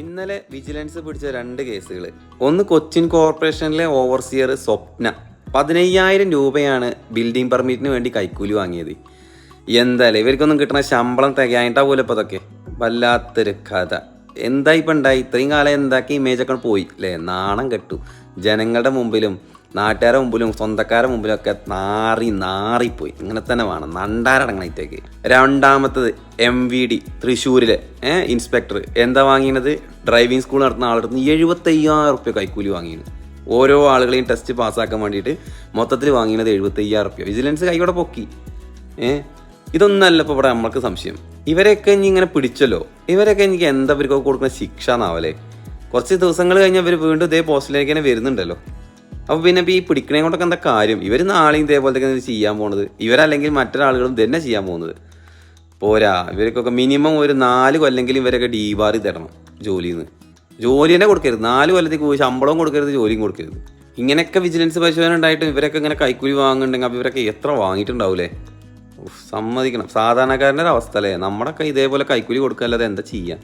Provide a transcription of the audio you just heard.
ഇന്നലെ വിജിലൻസ് പിടിച്ച രണ്ട് കേസുകൾ ഒന്ന് കൊച്ചിൻ കോർപ്പറേഷനിലെ ഓവർസിയർ സ്വപ്ന. പതിനയ്യായിരം രൂപയാണ് ബിൽഡിംഗ് പെർമിറ്റിന് വേണ്ടി കൈക്കൂലി വാങ്ങിയത്. എന്തായാലും ഇവർക്കൊന്നും കിട്ടുന്ന ശമ്പളം തികയായിട്ടാ പോലെ ഇപ്പോൾ അതൊക്കെ വല്ലാത്തൊരു കഥ. എന്തായിപ്പോണ്ടായി ഇത്രയും കാലം എന്താക്കി? ഇമേജ് ഒക്കെ പോയി. അല്ലേ നാണം കെട്ടു. ജനങ്ങളുടെ മുമ്പിലും നാട്ടുകാരുടെ മുമ്പിലും സ്വന്തക്കാരെ മുമ്പിലും ഒക്കെ നാറി നാറിപ്പോയി. ഇങ്ങനെ തന്നെ വേണം. നണ്ടാരടങ്ങണത്തേക്ക് രണ്ടാമത്തത് എം വി ഡി തൃശ്ശൂരിലെ ഇൻസ്പെക്ടർ എന്താ വാങ്ങിയത്? ഡ്രൈവിംഗ് സ്കൂൾ നടത്തുന്ന ആളെടുത്ത് എഴുപത്തയ്യായിരം റുപ്യ കൈക്കൂലി വാങ്ങിയത്. ഓരോ ആളുകളെയും ടെസ്റ്റ് പാസ്സാക്കാൻ വേണ്ടിയിട്ട് മൊത്തത്തിൽ വാങ്ങിയത് എഴുപത്തയ്യായിരം റുപ്യ വിജിലൻസ് കൈയോടെ പൊക്കി. ഏഹ് ഇതൊന്നല്ല ഇപ്പോൾ ഇവിടെ നമ്മൾക്ക് സംശയം. ഇവരെയൊക്കെ ഇനി ഇങ്ങനെ പിടിച്ചല്ലോ? ഇവരൊക്കെ എനിക്ക് എന്താ ഇവർക്ക് കൊടുക്കുന്ന ശിക്ഷ എന്നാവല്ലേ? കുറച്ച് ദിവസങ്ങൾ കഴിഞ്ഞാൽ ഇവർ വീണ്ടും ഇതേ പോസ്റ്റിലേക്ക് തന്നെ വരുന്നുണ്ടല്ലോ. അപ്പോൾ പിന്നെ ഈ പിടിക്കണേ കൊണ്ടൊക്കെ എന്താ കാര്യം? ഇവർ നാളെയും ഇതേപോലത്തെ ചെയ്യാൻ പോണത്. ഇവരല്ലെങ്കിൽ മറ്റൊരാളുകളും തന്നെ ചെയ്യാൻ പോകുന്നത് പോരാ ഇവർക്കൊക്കെ മിനിമം ഒരു നാല് കൊല്ലെങ്കിലും ഇവരൊക്കെ ഡീബാറി തരണം ജോലിയിൽ നിന്ന് ജോലി തന്നെ കൊടുക്കരുത്. നാല് കൊല്ലത്തേക്ക് ശമ്പളവും കൊടുക്കരുത് ജോലിയും കൊടുക്കരുത്. ഇങ്ങനെയൊക്കെ വിജിലൻസ് പരിശോധന ഉണ്ടായിട്ടും ഇവരൊക്കെ ഇങ്ങനെ കൈക്കൂലി വാങ്ങുന്നുണ്ടെങ്കിൽ അപ്പോൾ ഇവരൊക്കെ എത്ര വാങ്ങിയിട്ടുണ്ടാവൂലേ? സമ്മതിക്കണം. സാധാരണക്കാരന്റെ ഒരു അവസ്ഥ അല്ലേ? നമ്മളൊക്കെ ഇതേപോലെ കൈക്കൂലി കൊടുക്കല്ലാതെ എന്താ ചെയ്യാം?